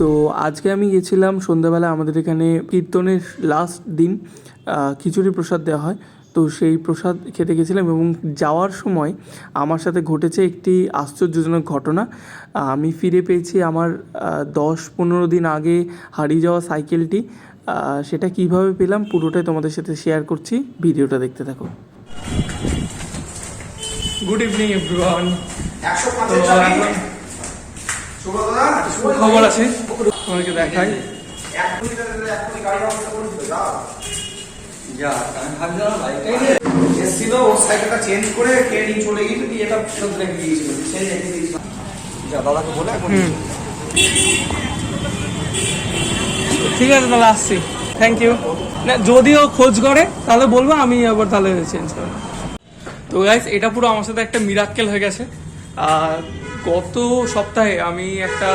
তো আজকে আমি গেছিলাম সন্ধ্যাবেলা আমাদের এখানে কীর্তনের লাস্ট দিন খিচুড়ি প্রসাদ দেওয়া হয়। তো সেই প্রসাদ খেতে গেছিলাম এবং যাওয়ার সময় আমার সাথে ঘটেছে একটি আশ্চর্যজনক ঘটনা। আমি ফিরে পেয়েছি আমার দশ পনেরো দিন আগে হারিয়ে যাওয়া সাইকেলটি। সেটা কীভাবে পেলাম পুরোটাই তোমাদের সাথে শেয়ার করছি। ভিডিওটা দেখতে থাকো। গুড ইভিনিং এভরিওয়ান খবর আছে? তোমাকে দেখাই। এসছিল সাইকেলটা চেঞ্জ করে কে চলে গিয়েছিল দিয়ে এটা ফেরত রেখে দিয়েছিল সেই রেখে দিয়েছিল। যা দাদাকে বলে এখন ঠিক আছে তাহলে আসছি। থ্যাংক ইউ না যদিও খোঁজ করে তাহলে বলব আমি আবার তাহলে চেঞ্জ করব তো গাইস এটা পুরো আমার সাথে একটা মিরাক্কেল হয়ে গেছে। আর গত সপ্তাহে আমি একটা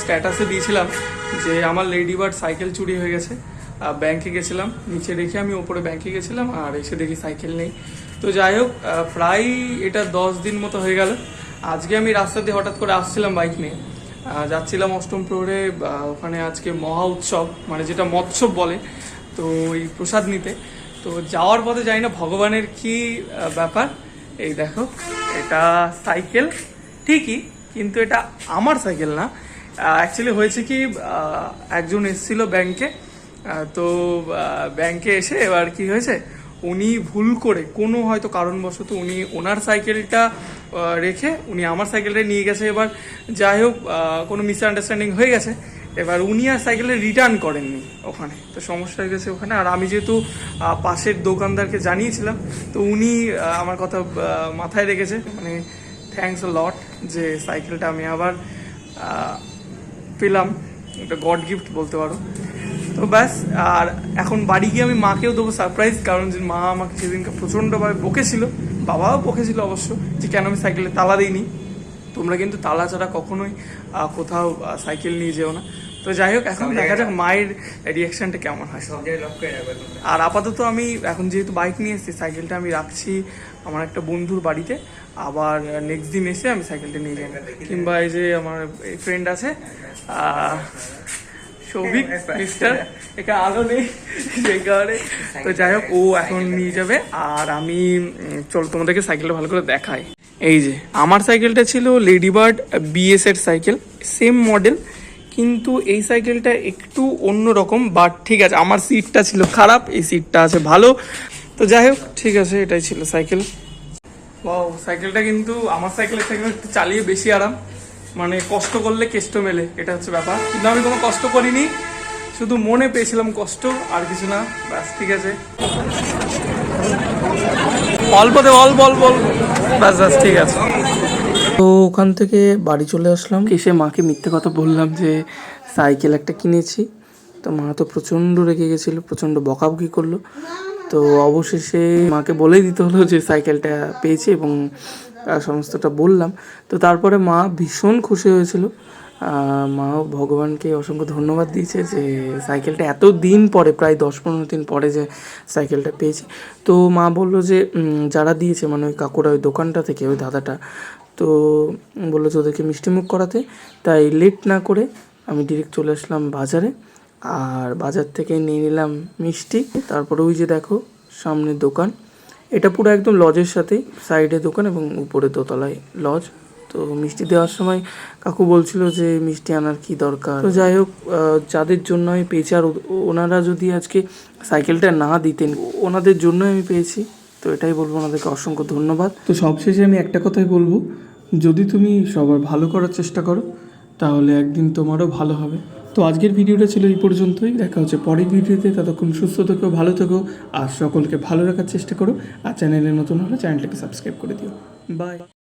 স্ট্যাটাসে দিয়েছিলাম যে আমার লেডি বার্ড সাইকেল চুরি হয়ে গেছে। ব্যাংকে গেছিলাম, নিচে রেখে আমি, ওপরে ব্যাংকে গেছিলাম, আর এসে দেখি সাইকেল নেই। তো যাই হোক প্রায় এটা দশ দিন মতো হয়ে গেল। আজকে আমি রাস্তা দিয়ে হঠাৎ করে আসছিলাম বাইক নিয়ে। যাচ্ছিলাম অষ্টম প্রহরে ওখানে আজকে মহা উৎসব মানে যেটা মৎসব বলে, তো এই প্রসাদ নিতে। তো যাওয়ার পথে জানি না, ভগবানের কি ব্যাপার? এই দেখো, এটা সাইকেল, ঠিকই, কিন্তু এটা আমার সাইকেল না। অ্যাকচুয়ালি হয়েছে কি একজন এসেছিল ব্যাংকে তো ব্যাংকে এসে এবার কি হয়েছে, উনি ভুল করে, কোনো হয়তো কারণবশত উনি ওনার সাইকেলটা রেখে উনি আমার সাইকেলটা নিয়ে গেছে এবার। যাই হোক কোনো মিসআন্ডারস্ট্যান্ডিং হয়ে গেছে। এবার উনি আর সাইকেলে রিটার্ন করেননি ওখানে। তো সমস্যা হয়ে গেছে ওখানে। আর আমি যেহেতু পাশের দোকানদারকে জানিয়েছিলাম, তো উনি আমার কথা মাথায় রেখেছে। মানে থ্যাংকস লট যে সাইকেলটা আমি আবার পেলাম। একটা গড গিফট বলতে পারো। তো ব্যাস, আর এখন বাড়ি গিয়ে আমি মাকেও দেবো সারপ্রাইজ কারণ যে মা আমাকে সেদিনকে প্রচণ্ডভাবে বকেছিল। বাবাও বকেছিল অবশ্য যে কেন আমি সাইকেলে তালা দিইনি। তোমরা কিন্তু তালা ছাড়া কখনোই কোথাও সাইকেল নিয়ে যেও না। তো যাই হোক এখন দেখা যাক মায়ের রিয়াকশনটা কেমন হয়। আর আপাতত আমি এখন যেহেতু বাইক নিয়ে এসেছি সাইকেলটা আমি রাখছি আমার একটা বন্ধুর বাড়িতে। আবার নেক্সট দিন এসে আমি সাইকেলটা নিয়ে যাব কিংবা এই যে আমার এই ফ্রেন্ড আছে সৌভিক মিস্টার এখানে আলো নেই সেই কারণে। তো যাই হোক ও এখন নিয়ে যাবে। আর আমি চল তোমাদেরকে সাইকেলটা ভালো করে দেখাই। এই যে আমার সাইকেলটা ছিল লেডিবার্ড বিএস এর সাইকেল সেম মডেল কিন্তু এই সাইকেলটা একটু অন্যরকম বাট ঠিক আছে, আমার সিটটা ছিল খারাপ, এই সিটটা আছে ভালো। তো যাই হোক, ঠিক আছে, এটাই ছিল সাইকেল ওয়াও সাইকেলটা কিন্তু, আমার সাইকেলের সাইকেল একটু চালিয়ে বেশি আরাম। মানে কষ্ট করলে কেষ্ট মেলে, এটা হচ্ছে ব্যাপার। কিন্তু আমি কোনো কষ্ট করিনি, শুধু মনে পেয়েছিলাম কষ্ট, আর কিছু না, ব্যাস, ঠিক আছে। অল্পতে অল্প অল্প অল্প ব্যাস ব্যাস, ঠিক আছে। তো ওখান থেকে বাড়ি চলে আসলাম। এসে মাকে মিথ্যে কথা বললাম যে সাইকেল একটা কিনেছি। তো মা তো প্রচণ্ড রেগে গেছিল প্রচণ্ড বকাবকি করল। তো অবশেষে মাকে বলেই দিতে হলো যে সাইকেলটা পেয়েছি এবং সমস্তটা বললাম। তো তারপরে মা ভীষণ খুশি হয়েছিল। আহ, মা ভগবানকে অসংখ্য ধন্যবাদ দিয়েছে যে সাইকেলটা এত দিন পরে প্রায় দশ পনেরো দিন পরে যে সাইকেলটা পেয়েছি। তো মা বলল যে যারা দিয়েছে মানে ওই কাকুরা ওই দোকানটা থেকে ওই দাদাটা তো বলল যে ওদেরকে মিষ্টিমুখ করাতে। তাই লেট না করে আমি ডিরেক্ট চলে আসলাম বাজারে। আর বাজার থেকে নিয়ে নিলাম মিষ্টি। তারপরে ওই যে দেখো, সামনে দোকান। এটা পুরো একদম লজের সাথে সাইডে দোকান এবং উপরে দোতলায় লজ তো মিষ্টি দেওয়ার সময় কাকু বলছিল যে মিষ্টি আনার কি দরকার। তো যাই হোক যাদের জন্য আমি পেয়েছি, আর ওনারা যদি আজকে সাইকেলটা না দিতেন, ওনাদের জন্য আমি পেয়েছি। তো এটাই বলব ওনাদেরকে অসংখ্য ধন্যবাদ। তো সবশেষে আমি একটা কথাই বলব, যদি তুমি সবার ভালো করার চেষ্টা করো, তাহলে একদিন তোমারও ভালো হবে। তো আজকের ভিডিওটা ছিল এই পর্যন্তই, দেখা হচ্ছে পরের ভিডিওতে, ততক্ষণ সুস্থ থেকো, ভালো থেকো, আর সকলকে ভালো রাখার চেষ্টা করো, আর চ্যানেলে নতুন হলে চ্যানেলটাকে সাবস্ক্রাইব করে দিও। বাই।